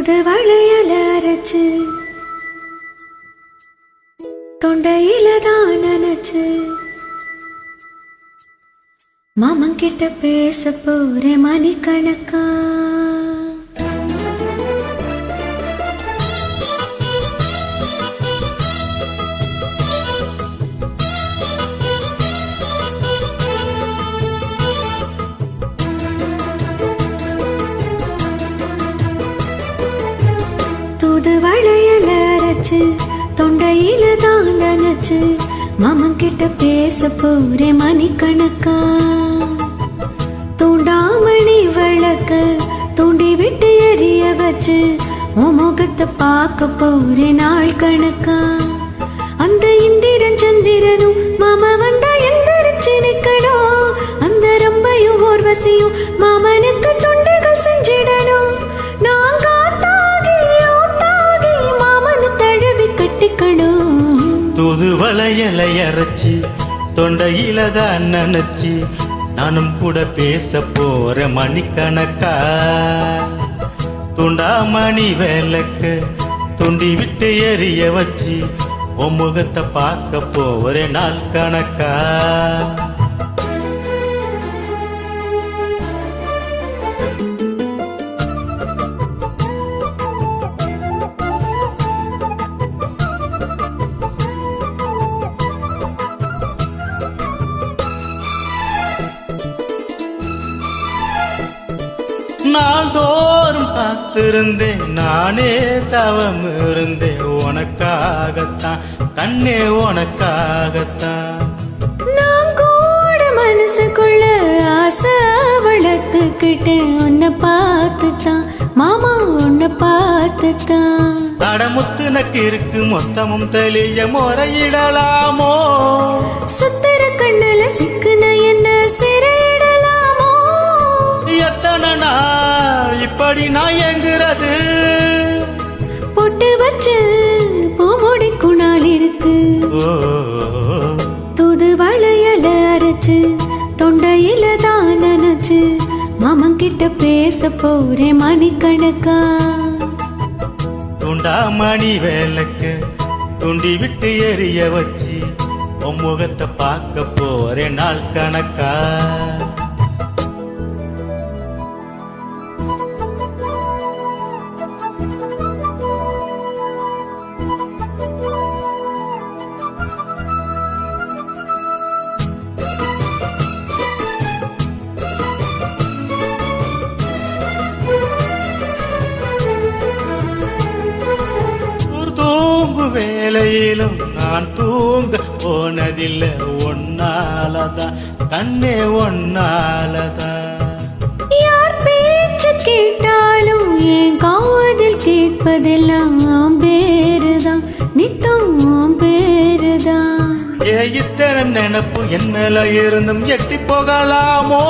புது வளையல அரைச்சு தொண்டையில தான் நினைச்சு மாமன் கிட்ட பேச போறேன் கணக்கா தூது வளையல அரைச்சு தொண்டையில தான் நினைச்சு மாமன் கிட்ட பேச போறே மணிக்கணக்கா. தூண்டாமணி விளக்க தூண்டி விட்டு எரிய வச்சு உன் முகத்தை பார்க்க போறே நாள் கணக்கா. அந்த இந்திரன் சந்திரனும் மாமா வந்தா எந்திரிச்சு நிக்க புது வளையலை அரைச்சி தொண்டையில தான் நினைச்சி நானும் கூட பேச போற மணிக்கணக்கா. துண்டாமணி வேலைக்கு துண்டி விட்டு எரிய வச்சு உன் முகத்தை பார்க்க போற நாள் கணக்கா. நாள்தோறும் காத்திருந்தேன். நானே தவம் இருந்தேன். உனக்காகத்தான் கண்ணே உனக்காகத்தான். நான் கூட மனசுக்குள்ள ஆசை வளர்த்துக்கிட்டேன். உன்னை பார்த்து தான் மாமா உன்னை பார்த்து தான் தடமுத்து நக்கு இருக்கு மொத்தமும் தெளிய முறையிடலாமோ? சுத்தர இப்படி நான் எங்குறது பொட்டு வச்சு பூமுடிக்கும் நாள் இருக்கு. தூது வளையல அரைச்சு தொண்டையில தான் நினைச்சு மாமன் கிட்ட பேச போறேன் மணிக்கணக்கா. துண்டாமணி வேலைக்கு துண்டி விட்டு எரிய வச்சு உன் முகத்தை பார்க்க போறேன் நாள் கணக்கா. தூங்கு வேளையிலும் நான் தூங்க போனதில்லை. ஒன்னாலதான் கண்ணே ஒன்னாலதான். யார் பேச்சு கேட்டாலும் என் காதில் கேட்பதெல்லாம் பேருதான் நித்தம் பேருதான் ஏ இத்தனை நினப்பு என் மேல இருந்தும் எட்டி போகலாமோ?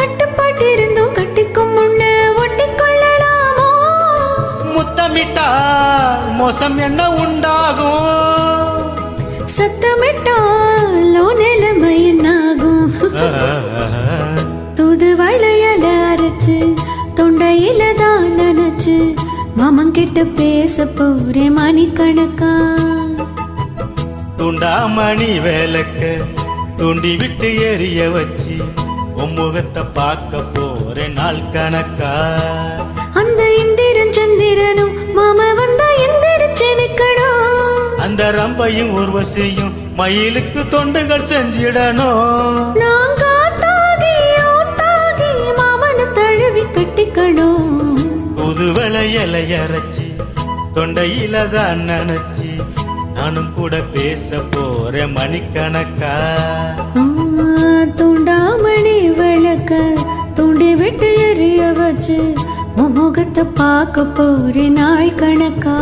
கட்டுப்பாட்டு இருந்தும் கட்டிக்கும் முன்ன ஒட்டிக்கொள்ளலாமோ முத்தமிட்டால் மோசம் என்ன உண்டாகும்? சத்தமிட்டாலோ நிலைமை என்னாகும்? தூது வளையல அரைச்சு தொண்டையில தான் நினைச்சு மாமன் கிட்ட பேச போறேன் மணிக்கணக்கா? துண்டாமணி வேலைக்க தூண்டி விட்டு எரிய வச்சு உன் முகத்தை பார்க்க போறேன் நாள் கணக்கா? அந்த இந்திரன் சந்திரனும் மாமா வந்தா எந்திரிச்சு நிக்கணும் அந்த ரம்பையும் உர்வசியும் மயிலுக்கு தொண்டுகள் செஞ்சிடணும். தழுவி கட்டிக்கணும். புது விளையலை அரைச்சி தொண்டையில தான் நினைச்சி நானும் கூட பேச போறேன் மணிக்கணக்கா. தூண்டாமணி விளக்க தூண்டி விட்டு எரிய வச்சு முகத்தை பார்க்க போறேன் நாள் கணக்கா.